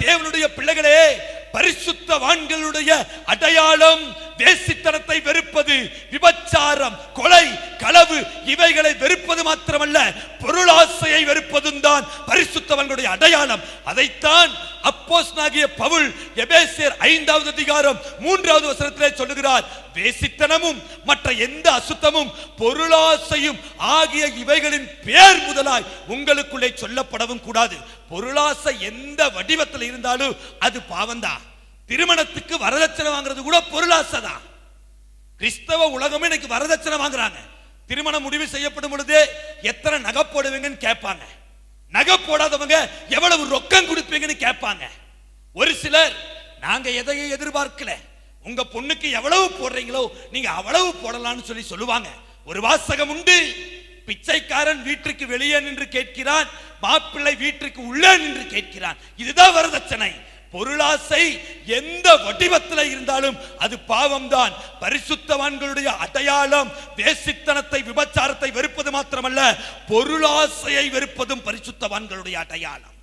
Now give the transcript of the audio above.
தேவனுடைய பிள்ளைகளே பரிசுத்தவான்களுடைய அடையாளம் வேசித்தனத்தை வெறுப்பது களவு இவைகளை வெறுப்பது மாத்திரமல்ல பொருளாசையை வெறுப்பதும் தான் பரிசுத்தவன்களுடைய அடையாளம். அதைத்தான் அப்போஸ் அப்போஸ்தலனாகிய பவுல் எபேசியர் ஐந்தாவது அதிகாரம் மூன்றாவது வசனத்திலே சொல்லுகிறார். வேசித்தனமும் மற்ற எந்த அசுத்தமும் பொருளாசையும் ஆகிய இவைகளின் பேர் முதலாய் உங்களுக்குள்ளே சொல்லப்படவும் கூடாது. பொருளாசை எந்த வடிவத்தில் இருந்தாலும் அது பாவம்தான் திருமணத்துக்கு வரதட்சணை வாங்குறது கூட பொருளாசை தான். கிறிஸ்தவ உலகமே இன்னைக்கு வரதட்சணை வாங்குறாங்க. திருமணம் முடிவு செய்யப்படும் பொழுது எத்தனை நகை போடுவீங்கன்னு கேட்பாங்க. நகை போடாதவங்க எவ்வளவு ரொக்கம் கொடுப்பீங்கன்னு கேட்பாங்க. ஒரு சிலர் நாங்க எதையும் எதிர்பார்க்கல. உங்க பொண்ணுக்கு எவ்வளவு போடுறீங்களோ நீங்க அவ்வளவு போடலாம்னு சொல்லி சொல்லுவாங்க. ஒரு வாசகம் உண்டு. பிச்சைக்காரன் வீட்டுக்கு வெளியே நின்று கேட்கிறான். மாப்பிள்ளை வீட்டுக்கு உள்ளே நின்று கேட்கிறான். இதுதான் வரதட்சணை. பொருளாசை எந்த வடிவத்தில் இருந்தாலும் அது பாவம் தான் பரிசுத்தவான்களுடைய அடையாளம் வேசித்தனத்தை விபச்சாரத்தை வெறுப்பது மாத்திரமல்ல பொருளாசையை வெறுப்பதும் பரிசுத்தவான்களுடைய அடையாளம்.